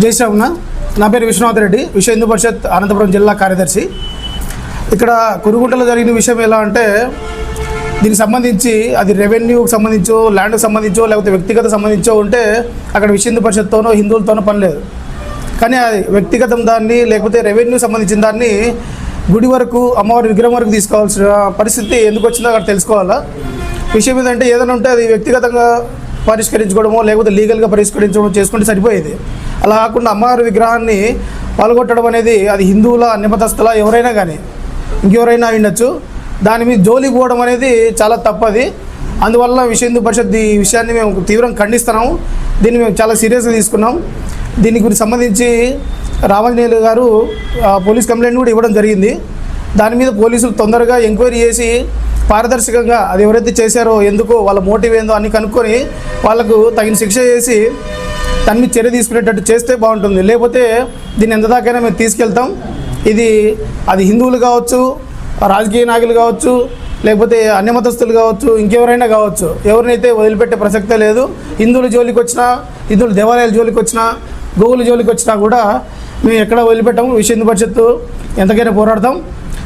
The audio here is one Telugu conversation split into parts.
జై నా పేరు విశ్వనాథ్ రెడ్డి విశ్వ హిందూ పరిషత్ అనంతపురం జిల్లా కార్యదర్శి. ఇక్కడ కురుగుంటలో జరిగిన విషయం ఎలా అంటే దీనికి సంబంధించి అది రెవెన్యూకి సంబంధించో ల్యాండ్కి సంబంధించో లేకపోతే వ్యక్తిగత సంబంధించో ఉంటే అక్కడ విశ్వ హిందూ పరిషత్తోనో హిందువులతోనో పని లేదు. కానీ అది వ్యక్తిగతం దాన్ని లేకపోతే రెవెన్యూ సంబంధించిన దాన్ని గుడి వరకు అమ్మవారి విగ్రహం వరకు తీసుకోవాల్సిన పరిస్థితి ఎందుకు వచ్చిందో అక్కడ తెలుసుకోవాలా? విషయం ఏంటంటే ఏదైనా ఉంటే అది వ్యక్తిగతంగా పరిష్కరించుకోవడమో లేకపోతే లీగల్గా పరిష్కరించడం చేసుకుంటే సరిపోయేది. అలా కాకుండా అమ్మవారి విగ్రహాన్ని పాల్గొట్టడం అనేది అది హిందువుల నిమతస్థల ఎవరైనా కానీ ఇంకెవరైనా ఉండొచ్చు. దాని మీద జోలికి పోవడం అనేది చాలా తప్పది. అందువల్ల విషయ హిందూ పరిషత్ ఈ విషయాన్ని మేము తీవ్రంగా ఖండిస్తున్నాము. దీన్ని మేము చాలా సీరియస్గా తీసుకున్నాం. దీని గురించి సంబంధించి రామంజనేయులు గారు పోలీస్ కంప్లైంట్ కూడా ఇవ్వడం జరిగింది. దాని మీద పోలీసులు తొందరగా ఎంక్వైరీ చేసి పారదర్శకంగా అది ఎవరైతే చేశారో ఎందుకో వాళ్ళ మోటివ్ ఏందో అన్ని కనుక్కొని వాళ్ళకు తగిన శిక్ష చేసి దాని మీద చర్య తీసుకునేటట్టు చేస్తే బాగుంటుంది. లేకపోతే దీన్ని ఎంత దాకైనా మేము తీసుకెళ్తాం. ఇది అది హిందువులు కావచ్చు రాజకీయ నాయకులు కావచ్చు లేకపోతే అన్యమతస్తులు కావచ్చు ఇంకెవరైనా కావచ్చు. ఎవరినైతే వదిలిపెట్టే ప్రసక్తే లేదు. హిందువుల జోలికి వచ్చినా హిందువుల దేవాలయాల జోలికి వచ్చినా గోవుల జోలికి వచ్చినా కూడా మేము ఎక్కడ వదిలిపెట్టాము. విశ్వ హిందూ పరిషత్తు ఎంతకైనా పోరాడతాం.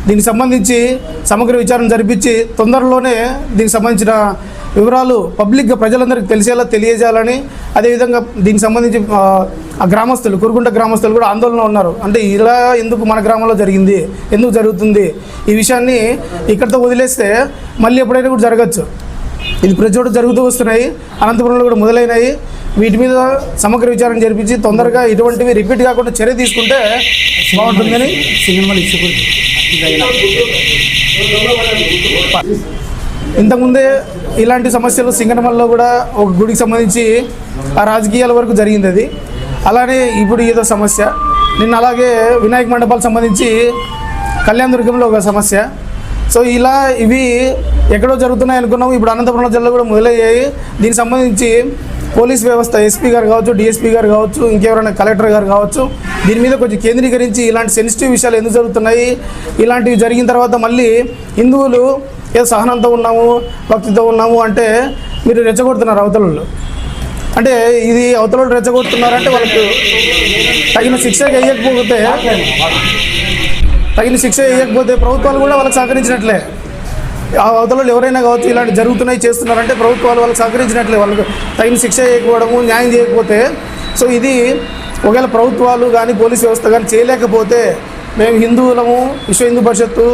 దీనికి సంబంధించి సమగ్ర విచారణ జరిపించి తొందరలోనే దీనికి సంబంధించిన వివరాలు పబ్లిక్గా ప్రజలందరికీ తెలిసేలా తెలియజేయాలని అదేవిధంగా దీనికి సంబంధించి ఆ, గ్రామస్తులు కురుగుంట గ్రామస్తులు కూడా ఆందోళన ఉన్నారు. అంటే ఇలా ఎందుకు మన గ్రామంలో జరిగింది? ఎందుకు జరుగుతుంది? ఈ విషయాన్ని ఇక్కడితో వదిలేస్తే మళ్ళీ ఎప్పుడైనా కూడా జరగచ్చు. ఇది ప్రతి చోట జరుగుతూ వస్తున్నాయి. అనంతపురంలో కూడా మొదలైనాయి. వీటి మీద సమగ్ర విచారణ జరిపించి తొందరగా ఇటువంటివి రిపీట్ కాకుండా చర్య తీసుకుంటే బాగుంటుందని సినిమాలు ఇచ్చుకుంటు ఇంతకుముందే ఇలాంటి సమస్యలు సింగనమల్లో కూడా ఒక గుడికి సంబంధించి ఆ రాజకీయాల వరకు జరిగింది అది. అలానే ఇప్పుడు ఏదో సమస్య. నిన్న అలాగే వినాయక మండపాలకు సంబంధించి కళ్యాణ దుర్గంలో ఒక సమస్య. సో ఇలా ఇవి ఎక్కడో జరుగుతున్నాయి అనుకున్నాము. ఇప్పుడు అనంతపురం జిల్లా కూడా మొదలయ్యాయి. దీనికి సంబంధించి పోలీస్ వ్యవస్థ ఎస్పీ గారు కావచ్చు డిఎస్పీ గారు కావచ్చు ఇంకెవరైనా కలెక్టర్ గారు కావచ్చు దీని మీద కొంచెం కేంద్రీకరించి ఇలాంటి సెన్సిటివ్ విషయాలు ఎందుకు జరుగుతున్నాయి? ఇలాంటివి జరిగిన తర్వాత మళ్ళీ హిందువులు ఏ సహనంతో ఉన్నాము భక్తితో ఉన్నాము అంటే మీరు రెచ్చగొడుతున్నారు అవతలలో అంటే ఇది అవతల రెచ్చగొడుతున్నారంటే వాళ్ళకు తగిన శిక్ష వేయకపోతే తగిన శిక్ష వేయకపోతే ప్రభుత్వాలు కూడా వాళ్ళకి సహకరించినట్లే. ఆ అవతలలో ఎవరైనా కావచ్చు ఇలాంటి జరుగుతున్నాయి చేస్తున్నారంటే ప్రభుత్వాలు వాళ్ళకి సహకరించినట్లే. వాళ్ళకి తగిన శిక్ష చేయకపోవడము న్యాయం చేయకపోతే సో ఇది ఒకవేళ ప్రభుత్వాలు కానీ పోలీస్ వ్యవస్థ కానీ చేయలేకపోతే మేము హిందువులము విశ్వ హిందూ పరిషత్తు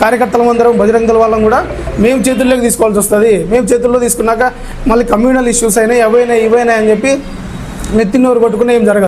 కార్యకర్తలం అందరం బజరంగ దళ వాళ్ళం కూడా మేము చేతుల్లోకి తీసుకోవాల్సి వస్తుంది. మేము చేతుల్లో తీసుకున్నాక మళ్ళీ కమ్యూనల్ ఇష్యూస్ అయినాయి అవైనా ఇవైనా అని చెప్పి నెత్తినోరు కొట్టుకునే ఏం జరగదు.